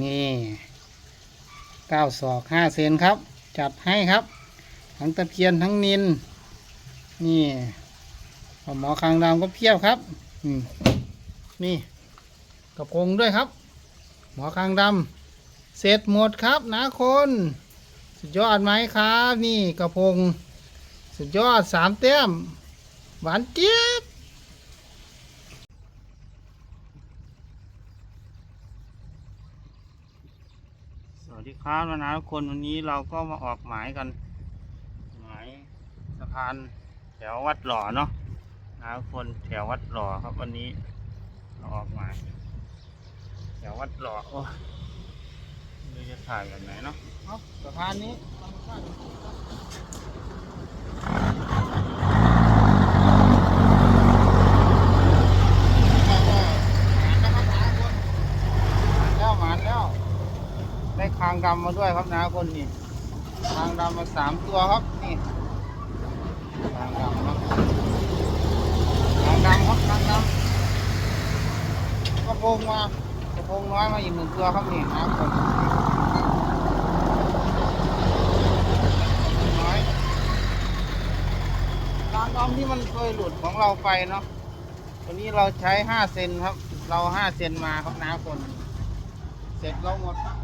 นี่เก้าศอกห้าเซนครับ จัดให้ครับ ทั้งตะเพียนทั้งนิน นี่หมอคางดำก็เพียบครับอืนี่กระพงด้วยครับ หมอคางดำเสร็จหมดครับนะคน สุดยอดไหมครับ นี่กระพง สุดยอดสามแต้ม หวานเจี๊ยบ สวัสดี ครับนะทุกคนวันนี้เราก็มาออกหมายกัน หมายสะพานแถววัดหล่อเนาะนะทุกคนแถววัดหล่อครับวันนี้เราออกหมายแถววัดหล่อโอ้ยไม่รู้จะถ่ายแบบไหนเนาะสะพานนี้ธรรมชาติแล้วหมานแล้ว ไดำมาด้วยครับนะคนนี่คางดำมาสามตัวครับนี่คางดำครับคางดำครับคางดำกระโปรงมากระโปรงน้อยมาอีกหนึ่งตัวครับนี่นะคนน้อยคางดำที่มันเคยหลุดของเราไปเนาะวันนี้เราใช้ห้าเซนครับ เราห้าเซนมาครับนะคน เสร็จเราหมดครับ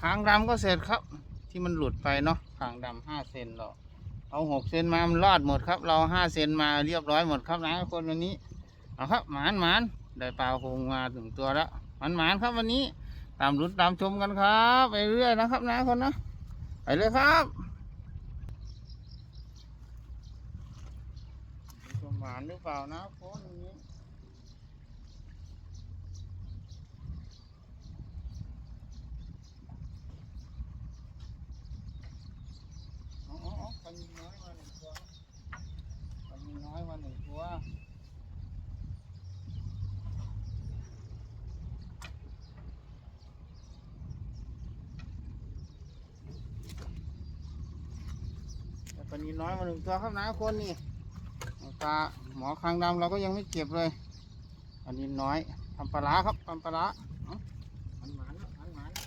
คางดำก็เสร็จครับ ที่มันหลุดไปเนาะคางดำห้าเซนเราเอาหกเซนมามันรอดหมดครับ เราห้าเซนมาเรียบร้อยหมดครับนะคนวันนี้เอาครับหมานหมานได้ปลาคงมาถึงตัวแล้วหมานหมานครับวันนี้ ตามรุ้นตามชมกันครับ ไปเรื่อยนะครับนะคนนะไปเลยครับหมานหรือเปล่านะคนวันนี้ อ๋ออ๋ออ๋อปลานิลน้อยมาหนึ่งตัวปลานิลน้อยมาหนึ่งตัวแต่ปลานิลน้อย มาหนึ่งตัวครับนะคนนี่ปลาหมอคางดำเราก็ยังไม่เก็บเลยปลานิลน้อยทำปลาครับทำปลามันหมานแล้วมันหมานแล้ว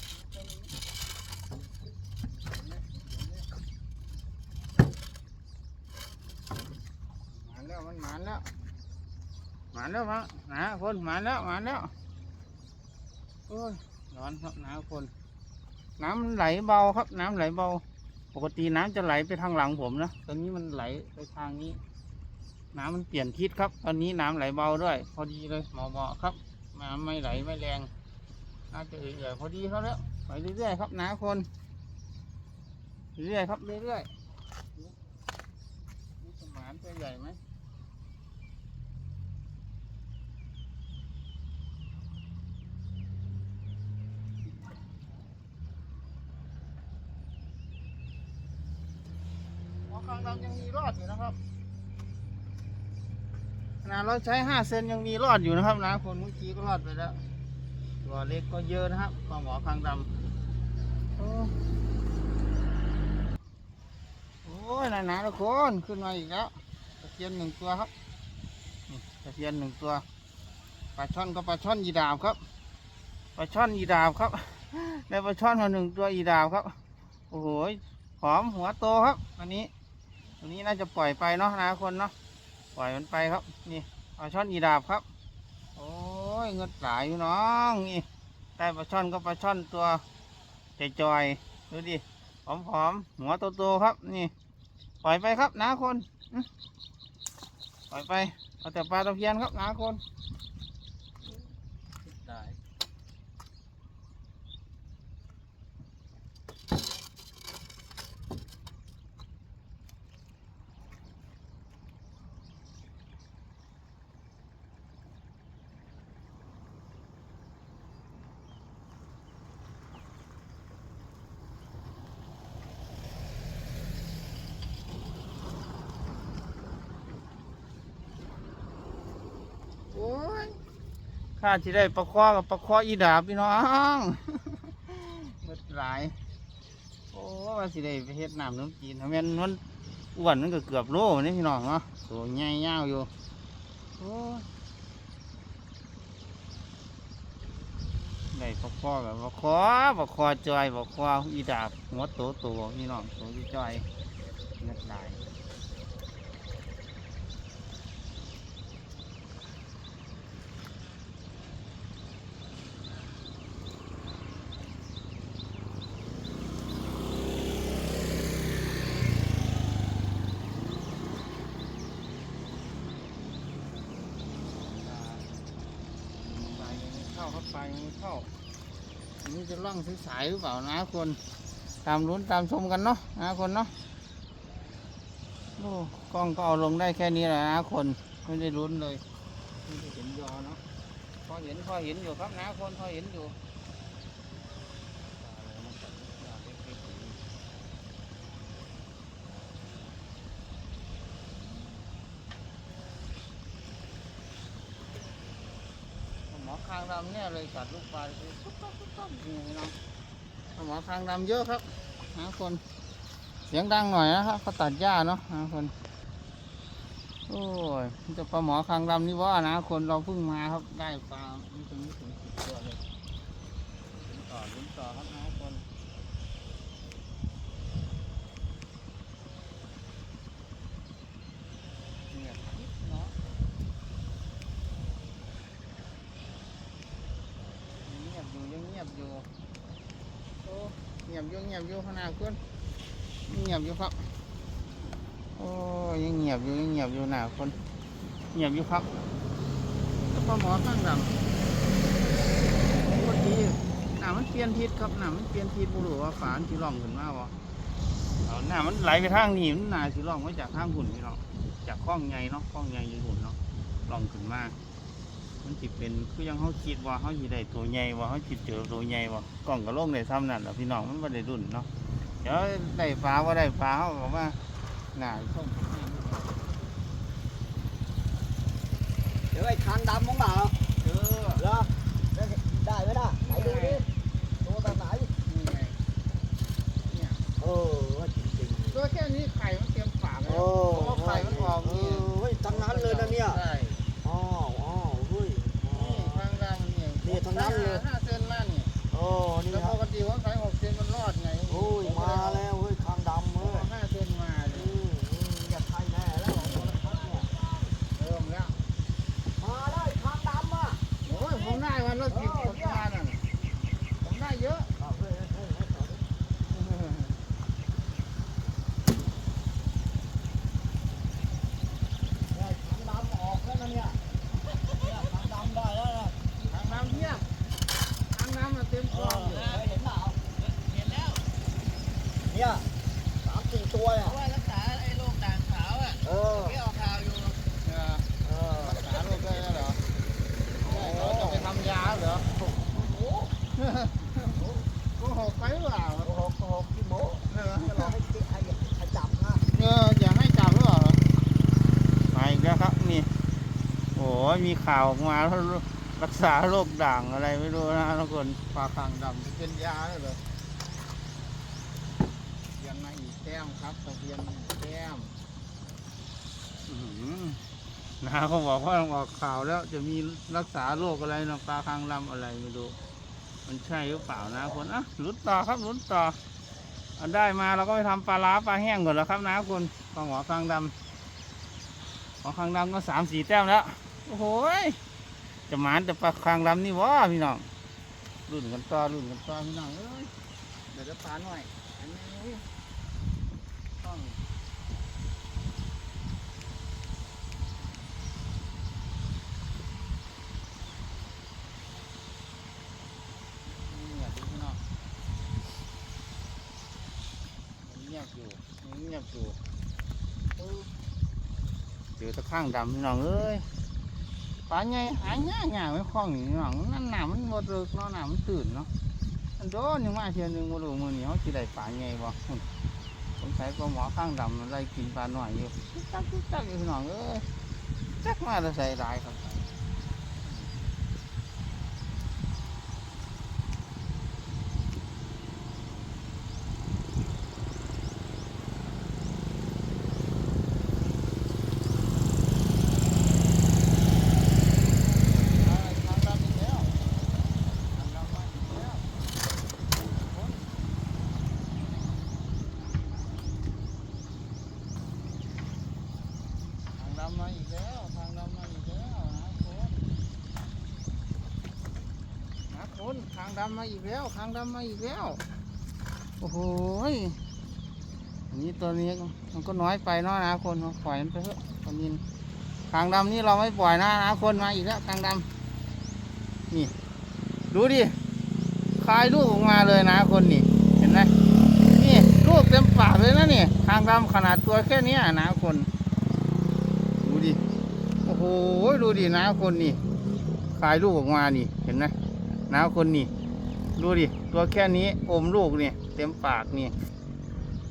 หมานแล้วมันหมานแล้วหมานแล้วมั้งหนาคนหมานแล้วหมานแล้วโอ้ยร้อนครับหนาคน น้ำไหลเบาครับ น้ำไหลเบา ปกติน้ำจะไหลไปทางหลังผมนะ ตอนนี้มันไหลไปทางนี้ น้ำมันเปลี่ยนทิศครับ ตอนนี้น้ำไหลเบาด้วย พอดีเลยเหมาะๆครับ น้ำไม่ไหลไม่แรง น่าจะเอื่อยๆพอดีเขาแล้ว ไปเรื่อยๆครับนาคน เรื่อยๆครับเรื่อยๆนี่สมานตัวใหญ่ไหมางดำยังมีรอดอยู่นะครับขนาดเราใช้ห้าเซนยังมีรอดอยู่นะครับนาคนเมื่อกี้ก็รอดไปแล้วตัวเล็กก็เยอะนะครับปลาหมอคางดำโอ้โอ้ยนานๆทุกคนขึ้นมาอีกแล้วตะเพียนหนึ่งตัวครับตะเพียนหนึ่งตัวปลาช่อนก็ปลาช่อนยีดาบครับปลาช่อนยีดาบครับได้ปลาช่อนมาหนึ่งตัวยีดาบครับโอ้โหหอมหัวโตครับอันนี้ อันนี้น่าจะปล่อยไปเนาะนะคนเนาะปล่อยมันไปครับ นี่ปลาช่อนยีดาบครับ โอ้ยเงินหลายอยู่น้องนี่ได้ปลาช่อนก็ปลาช่อนตัวจอยๆดูดิผอมๆหัวโตๆครับ นี่ ปล่อยไปครับนะคนปล่อยไปเอาแต่ปลาตะเพียนครับนะคนได้โอ้ย ถ้าที่ได้ปลาคอกับปลาคออีดาบพี่น้องเบิดหลาย โอ้ว่าสิได้ไปเฮ็ดน้ำน้ำจีนทำแม่นมันอ้วนมันก็เกือบโลนี่พี่น้องเนาะตัวใหญ่ยาวอยู่โอ้ได้ปลาคอกับปลาคอปลาคอจอยปลาคออีดาบหัวโตโตพี่น้องตัวจอยเบิดหลาย ไปยัง ไม่เข้าครับไปยังไม่เข้าอันนี้จะล่องสายหรือเปล่านะคนตามลุ้นตามชมกันเนาะนะคนเนาะโอ้กล้องก็เอาลงได้แค่นี้แหละนะคนไม่ได้ลุ้นเลยไม่ได้เห็นยอเนาะพอเห็นพอเห็นอยู่ครับนะคนพอเห็นอยู่หมอคางดำเนี่ยเลยกัดลูกปลาเลยตุ๊บตุ๊บตุ๊บตุ๊บนี่พี่น้องหมอคางดำเยอะครับหาคนเสียงดังหน่อยนะครับเขาตัดหญ้าเนาะหาคนโอ้ยจะปลาหมอคางดำนี่ว่านะคนเราเพิ่งมาครับได้ปลาไม่ถึงไม่ถึงสิบตัวเลยลุ้นต่อลุ้นต่อครับนะคนเงียบกิ๊บเนาะยังเงียบอยู่ยังเงียบอยู่โอ้เงียบ อยู่เงียบอยู่ขางหนคุณเงียบอยู่ครับ โอ้ยังเงียบอยู่ยังเงียบอยู่หนาคนเงียบอยู่ครับแล้วปลาหมอข้างดำพอดีหนามันเปลี่ยนทิศครับหนามันเปลี่ยนทิศบุรุษว่าฝานสิล่องขึ้นมาบ่หนามันไหลไปทางนี้มันหน้าสิล่องมาจากทางหุ่นนี่เนาะจากคล้องใหญ่เนาะคล้องใหญ่อยืนหุ่นเนาะล่องขึ้นมามันสิเป็นคือยังเขาคิดว่าเขาสิได้ตัวใหญ่ว่าเขาสิเจอตัวใหญ่ว่ากล้องก็ลงได้ซ้ำนั่นแหละพี่น้องมันไม่ได้รุ่นเนาะ เดี๋ยวได้ฟ้าว่าได้ฟ้าเขาก็ว่าหนาส้มเดี๋ยวไอ้คางดำมั้งเปล่าเออเหรอได้ได้ไหมล่ะไหนดูดิตัวตาไหนนี่ไงเนี่ยเออว่าจริงตัวแค่นี้ไข่มันเต็มปากๆเลยโอ้เพราะว่าไข่มันออกเอนี่อเฮ้ยทั้งนั้นเลยนะเนี่ยใช่อ๋ออ๋อเฮ้ยอ๋อนี่ทางดำเนี่ยนี่ทางนั้นเลยห้าเซนมานี่โอ้นี่แล้วครัปบ กติว่าไข่หกเซนมันรอดไง โอ้ยมาแล้วเฮ้ยคางดำ เพราะ เฮ้ย ว่าห้าเซนมา อื เนี่ย มอืมอย่าใช่แน่แล้วโทรทัศน์เนี่ย เริ่มแล้ว มาแล้วไอ้คางดำอะ โอ้ยผมได้วันละสิบกว่าตัวนั่นน่ะผมได้เยอะ อ้าวเฮ้ยเฮ้ยเฮ้ยเฮ้ยเฮ้ยได้คางดำออกแล้วนะเนี่ยเนี่ยคางดำได้แล้วนะ ทางน้ำเทียบทางน้ำมาเต็มค เอ ลอง อ อยู่ เคยเห็นเปล่า เห็นแล้ว เนี่ยสามสี่ตัวเนี่ย ว่ารักษาไอ้โรคด่างขาวอะ เออ ที่ออกข่าวอยู่ เออ เออ รักษาโรคได้แล้วเหรอได้เขาจะไปทำยาเหรอ โอ้โห โกหกไปหรือเปล่า โกหกโกหกพี่โม เออ จะรอให้ติให้ให้จับนะ เอออย่าให้จับหรือเปล่ามาอีกแล้วครับนี่โอ้ย มีข่าวออกมาแล้วรักษาโรคด่างอะไรไม่รู้นะทุกคนปลาคางดำเป็นยาเลยเหรอเทียนมาอีกแต้มครับตะเพียนมาอีกแต้มอื้อหือนาเขาบอกว่าออกข่าวแล้วจะมีรักษาโรคอะไรนะปลาคางดำอะไรไม่รู้มันใช่หรือเปล่านะคนอะลุ้นต่อครับลุ้นต่อเอาได้มาเราก็ไปทำปลาล้าปลาแห้งก่อนแล้วครับนะคุณปลาหมอคางดำหมอคางดำก็สามสี่แต้มแล้ว โอ้โหจะหมานแต่ปลาคางดำนี่วะพี่น้องรุ่นกันต่อรุ่นกันต่อพี่น้องเอ้ยเดี๋ยวจะปลาหน่อยอันนี้ต้องเงียบอยู่พี่น้องเงียบอยู่เงียบอยู่เออเจอตะข้างดำพี่น้องเอ้ย ลาใหญ่หายง่ายง่ายไม่คล่องนี่น้องนั่นหนามันหมดเลยเนาะหนามันตื่นเนาะอันโดนยังมาเชียนึงมาดูมือนี่เขาจะได้ปลาใหญ่บ่สงสัยก็หมอข้างดำอะไล่กินปลาหน่อยอยู่จักจักอยู่พี่น้องเอ้ยจักมาจะใส่ได้ครับ คนคางดำ มาอีกแล้วคางดำมาอีกแล้ว โอ้โหอันนี้ตัวนี้มันก็น้อยไปเนาะนะคนปล่อยมันไปเถอะตอนนี้คางดำนี่เราไม่ปล่อยนะนะคนมาอีกแล้วคางดำนี่ดูดิคลายลูกออกมาเลยนะคนนี่เห็นไหมนี่ลูกเต็มปากเลยนะนี่คางดำขนาดตัวแค่นี้นะคนดูดิโอ้โหดูดินะคนนี่คลายลูกออกมานี่เห็นไหมนะคนนี่ ดูดิ ตัวแค่นี้อมลูกนี่เต็มปากนี่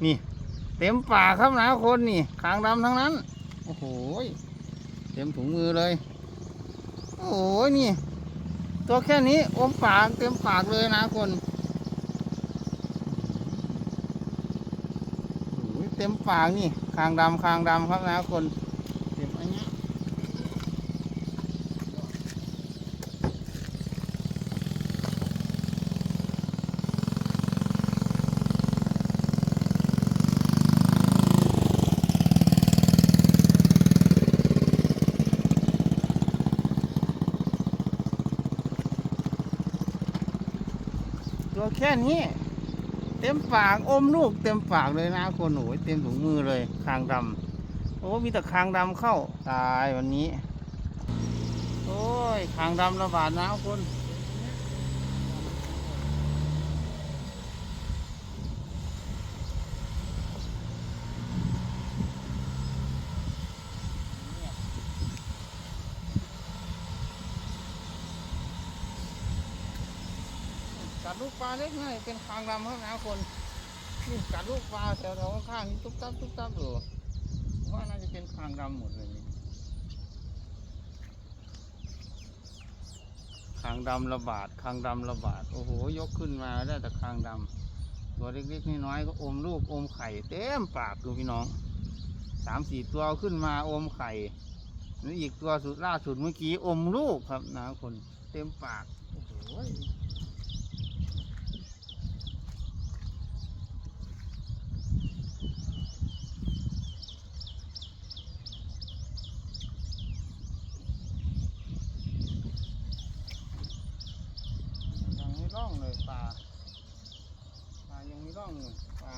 นี่ เต็มปากครับนะคนนี่คางดำทั้งนั้น โอ้โห เต็มถุงมือเลย โอ้โห นี่ ตัวแค่นี้อมปากเต็มปากเลยนะคนเต็มปากนี่คางดำคางดำครับนะคน เต็มอันเนี้ยตัวแค่ นี้ เต็มปากอมลูกเต็มปากเลยนะคนโอ้ยเต็มถุงมือเลยคางดำโอ้มีแต่คางดำเข้าตายวันนี้ โอ้ยคางดำระบาดนะคุณ ลูกปลาเล็กน้อยเป็นคางดำครับนะคนนี่กัดลูกปลาแถวๆข้างๆนี่ตุ๊บตับตุ๊บตับอยู่ว่าน่าจะเป็นคางดำหมดเลยนี่คางดำระบาดคางดำระบาดโอ้โหยกขึ้นมาได้แต่คางดำตัวเล็กๆน้อยๆก็อมลูกอมไข่เต็มปากดูพี่น้องสามสี่ตัวขึ้นมาอมไข่นี่อีกตัวสุดล่าสุดเมื่อกี้อมลูกครับนะคนเต็มปากโอ้โห ยังไม่ร่องเลยปลา ปลายังไม่ร่องเลยปลา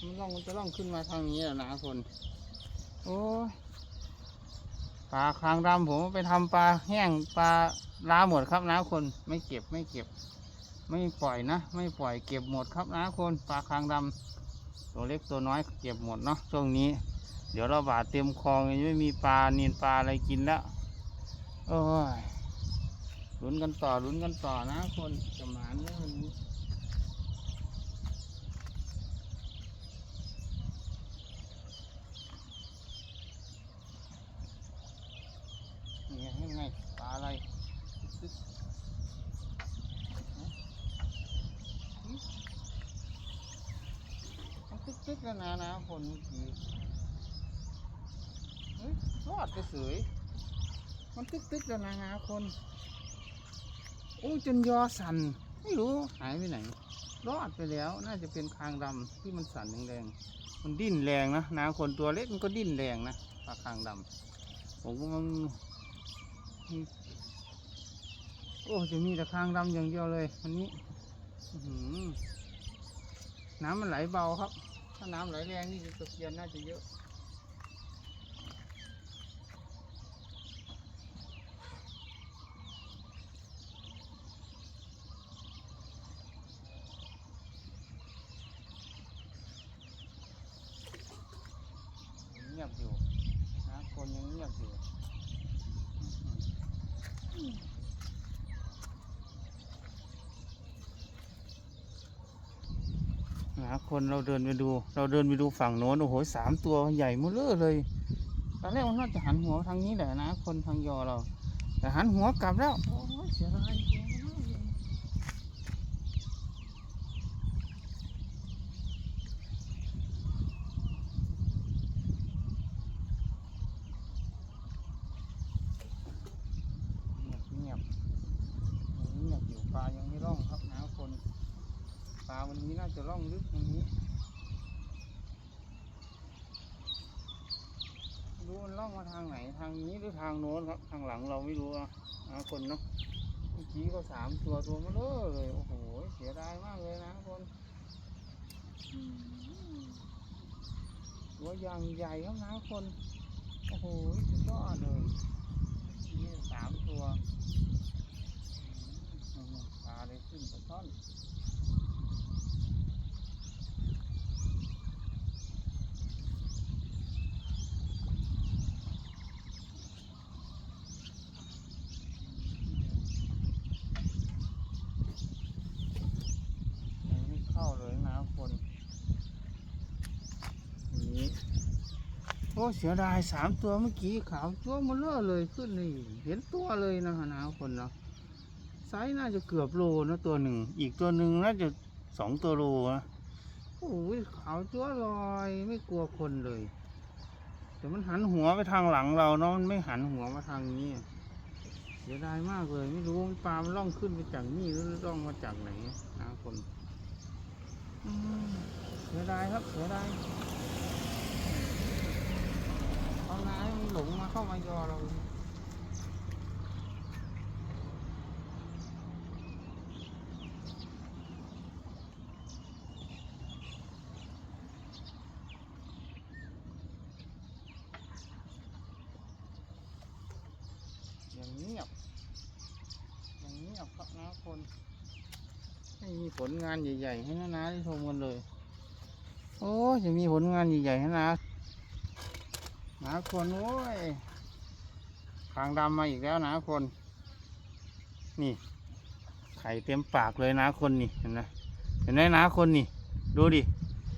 มันร่องมัน จะร่องขึ้นมาทางนี้แหละนะคน โอ้ปลาคางดำผมไปทำปลาแห้งปลาลาหมดครับนะคน ไม่เก็บไม่เก็บ ไม่ปล่อยนะ ไม่ปล่อยเก็บหมดครับนะคนปลาคางดำตัวเล็กตัวน้อยเก็บหมดเนาะช่วงนี้ เดี๋ยวเราบาดเต็มคลองยังไม่มีปลาเนียนปลาอะไรกินแล้วโอ้ยลุ้นกันต่อลุ้นกันต่อนะคนจะมาเนี่ยวันนี้นี่ไงนี่ไงปลา อะไรมันตึ๊กตึ๊กแล้วนะนะคนเมื่อกี้เฮ้ยรอดไปเสยมันตึ๊กตึ๊กแล้วนะนะคนโอ้จนยอสั่นไม่รู้หายไปไหน รอดไปแล้ว น่าจะเป็นคางดำที่มันสั่นแรงๆมันดิ้นแรงนะนาคนตัวเล็กมันก็ดิ้นแรงนะปลาคางดำผมก็มัน โอ้จะมีแต่คางดำอย่างเดียวเลยวันนี้น้ำมันไหลเบาครับ ถ้าน้ำไหลแรงนี่จะตกเยนน่าจะเยอะ เงียบอยู่นะคนยังเงียบอยู่ หาคนเราเดินไปดู เราเดินไปดูฝั่งโน้นโอ้โหสามตัวใหญ่มดเลอเลยตอนแรกมันน่าจะหันหัวทางนี้แหละนะ คนทางยอเรา แต่หันหัวกลับแล้วโอ้ยเสียดายตัวมันมากเลยเงียบเงียบยังเงียบอยู่ปลายังไม่ร่องครับนะคน ปลาวันนี้น่าจะร่องลึกวันนี้ไม่รู้มั นล่องมาทางไหนทางนี้หรือทางโน้นครับ ทางหลังเราไม่รู้อะนะคนเนาะมื่อกี้ก็สามตัวตัวมาเลย โอ้โห เสียดายมากเลยนะคนตัวอย่างใหญ่ครับนะคน โอ้โหสุดยอดเลยนี่สามตัวอืมปลาเลยขึ้นปลาช่อน ยังไม่เข้าเลยนะคนนี่โอ้ เสียดายสามตัวเมื่อกี้ขาวตัวมันเลอะเลยขึ้นนี่เห็นตัวเลยนะฮะนะคนเนาะไซส์น่าจะเกือบโลนะตัวหนึ่ง อีกตัวหนึ่งน่าจะสองตัวโลนะโอ้ยขาวตัวลอยไม่กลัวคนเลย แต่มันหันหัวไปทางหลังเราเนาะมันไม่หันหัวมาทางนี้เสียดายมากเลย ไม่รู้ปลามันล่องขึ้นไปจากนี่หรือล่องมาจากไหนนะคนเสียดายครับเสียดาย น้ำมันหลงมาเข้ามายอเราอย่างเงียบอย่างเงียบครับนะคนไม่มีผลงานใหญ่ๆให้นานาได้ชมกันเลย โอ้ยจะมีผลงานใหญ่ๆให้นา นาคนโอ้ยคางดำมาอีกแล้วนะคน นี่ ไข่เต็มปากเลยนะคนนี่เห็นไหมเห็นไหมนะคนนี่ ดูดิ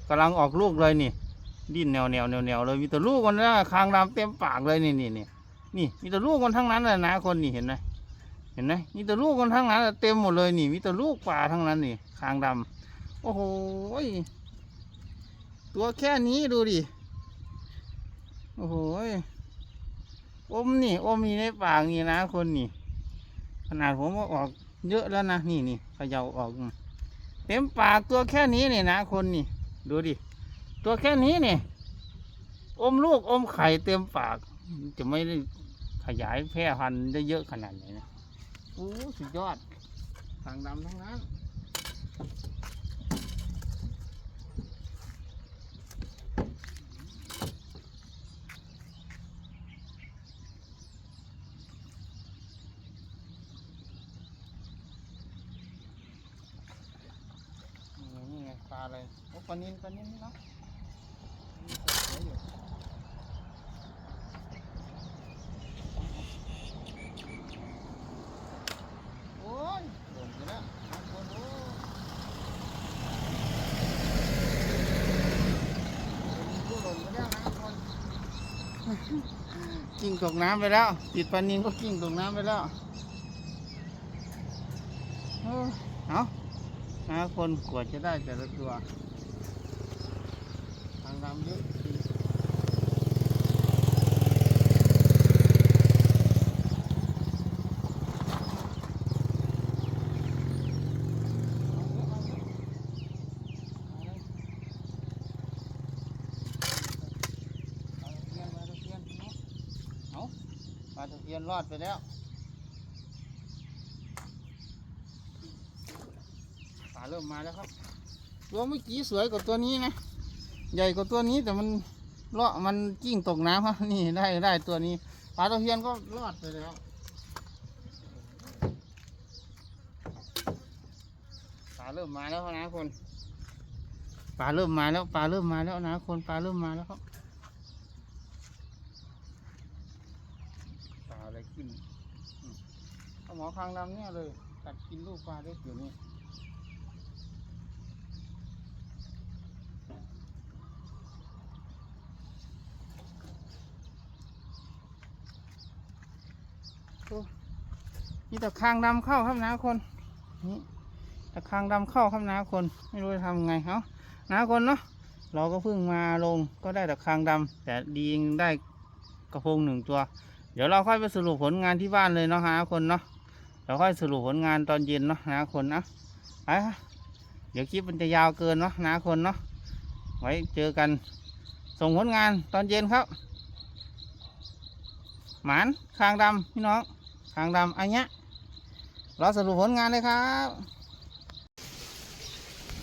กำลังออกลูกเลยนี่ ดิ้นแนวแนวแนวแนวเลยมีแต่ลูกมันนะคางดำเต็มปากเลยนี่นี่นี่นี่มีแต่ลูกมันทั้งนั้นเลยนะคนนี่เห็นไหมเห็นไหมมีแต่ลูกมันทั้งนั้นเต็มหมดเลยนี่ มีแต่ลูกปลาทั้งนั้นนี่คางดำโอ้โหตัวแค่นี้ดูดิ โอ้โหยอมนี่อมมีในปากนี่นะคนนี่ ขนาดผมก็ออกเยอะแล้วนะนี่นี่ขย่าออกเต็มปากตัวแค่นี้นี่นะคนนี่ ดูดิ ตัวแค่นี้นี่อมลูกอมไข่เต็มปาก จะไม่ได้ขยายแพร่พันธุ์ได้เยอะขนาดไหนนะโอ้สุดยอดทางดำทั้งนั้น นี่ไงนี่ไงปลาอะไร โอ้ปลานินปลานินนี่เนาะโอ้ยหล่นไปแล้วบางคนโอ้ยปลานินก็หล่นไปแล้วนะคนกิ้งตกน้ำไปแล้ว ติดปลานินก็กิ้งตกน้ำไปแล้วเออเอาหาคนกว่าจะได้แต่ละตัวำเยอะจริงเอาปลาตะเพียนรอดไปแล้วปลาเริ่มมาแล้วครับตัวเมื่อกี้สวยกว่าตัวนี้นะ ใหญ่กว่าตัวนี้แต่มันเลาะมันกิ้งตกน้ำครับนี่ได้ได้ตัวนี้ปลาตะเพียนก็รอดไปแล้วปลาเริ่มมาแล้วนะคนปลาเริ่มมาแล้วปลาเริ่มมาแล้วนะคนปลาเริ่มมาแล้วครับปลาอะไรขึ้นหมอคางดำเนี่ยเลยกัดกินลูกปลาได้อยู่นี่ ตะคางดำเข้าครับนะคนนี่ตะคางดำเข้าครับนะคน ไม่รู้จะทำไงเนานะคนเนาะเราก็เพิ่งมาลงก็ได้ตะคางดำแต่ดีงได้กระพงหนึ่งตัว เดี๋ยวเราค่อยไปสรุปผลงานที่บ้านเลยเนาะฮะคนเนาะเราค่อยสรุปผลงานตอนเย็นเนาะนะคนนะไปค่ะเดี๋ยวคลิปมันจะยาวเกินเนาะนะคนเนาะไว้เจอกันส่งผลงานตอนเย็นครับ หมานคางดำพี่น้องคางดำอันเนี้ย เรอสรุปผลงานเลยครับ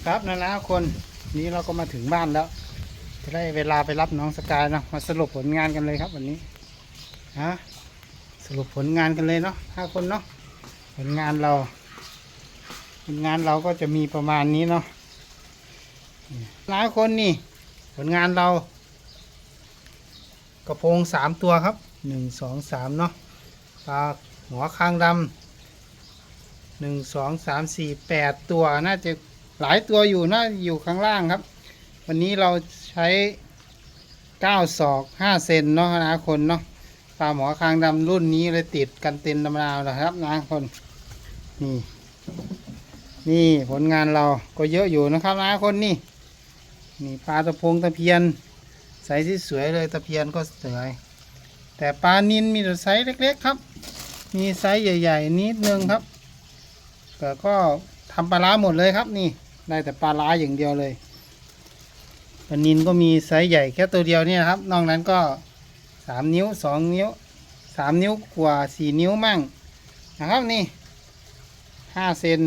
ครับนะนะคนนี้เราก็มาถึงบ้านแล้ว จะได้เวลาไปรับน้องสกายเนาะมาสรุปผลงานกันเลยครับวันนี้ฮะสรุปผลงานกันเลยเนาะห้าคนเนาะผลงานเราผลงานเราก็จะมีประมาณนี้เนาะหลายคนนี่ ผลงานเรา กระพงสามตัวครับหนึ่งสองสามเนาะปลาหัวคางดำ หนึ่งสองสามสี่แปดตัวน่าจะหลายตัวอยู่น่าอยู่ข้างล่างครับ วันนี้เราใช้เก้าศอกห้าเซนเนาะนะคนเนาะปลาหมอคางดำรุ่นนี้เลยติดกันเต็นดำนาวนะครับนะคนนี่นี่ผลงานเราก็เยอะอยู่นะครับนะคนนี่นี่ปลาตะพงตะเพียนใสที่สวยเลยตะเพียนก็สวย แต่ปลานินมีแต่ไซส์เล็ก ๆ ครับ มีไซส์ใหญ่ ๆ นิดนึงครับ แต่ก็ทำปลาร้าหมดเลยครับนี่ ได้แต่ปลาร้าอย่างเดียวเลยปลานินก็มีไซส์ใหญ่แค่ตัวเดียวเนี่ยนะครับ นอกนั้นก็สามนิ้วสองนิ้วสามนิ้วกว่าสี่นิ้วมั่งนะครับนี่ห้าเซน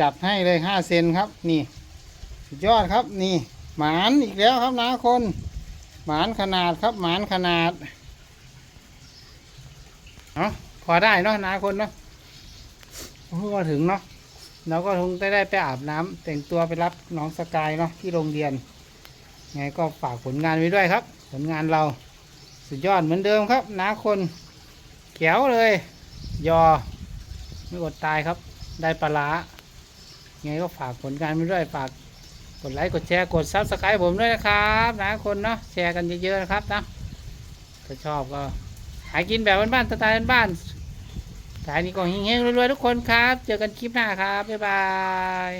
จัดให้เลยห้าเซนครับนี่ สุดยอดครับนี่หมานอีกแล้วครับนะคน หมานขนาดครับหมานขนาดเนาะพอได้เนาะนาคนเนาะ พอถึงเนาะเราก็คงได้ได้ไปอาบน้ำแต่งตัวไปรับน้องสกายเนาะที่โรงเรียน ไงก็ฝากผลงานไว้ด้วยครับ ผลงานเราสุดยอดเหมือนเดิมครับนาคนแก้วเลย ยอ ไม่อดตายครับ ได้ปลาร้าไงก็ฝากผลงานไว้ด้วยฝากกดไลค์กดแชร์กดซับสไครต์ผมด้วยนะครับนะคนเนาะแชร์กันเยอะๆนะครับนะถ้าชอบก็หากินแบบบ้านๆสไตล์บ้านๆ สายนี้ก็เฮงๆรวยๆทุกคนครับ เจอกันคลิปหน้าครับ บ๊ายบาย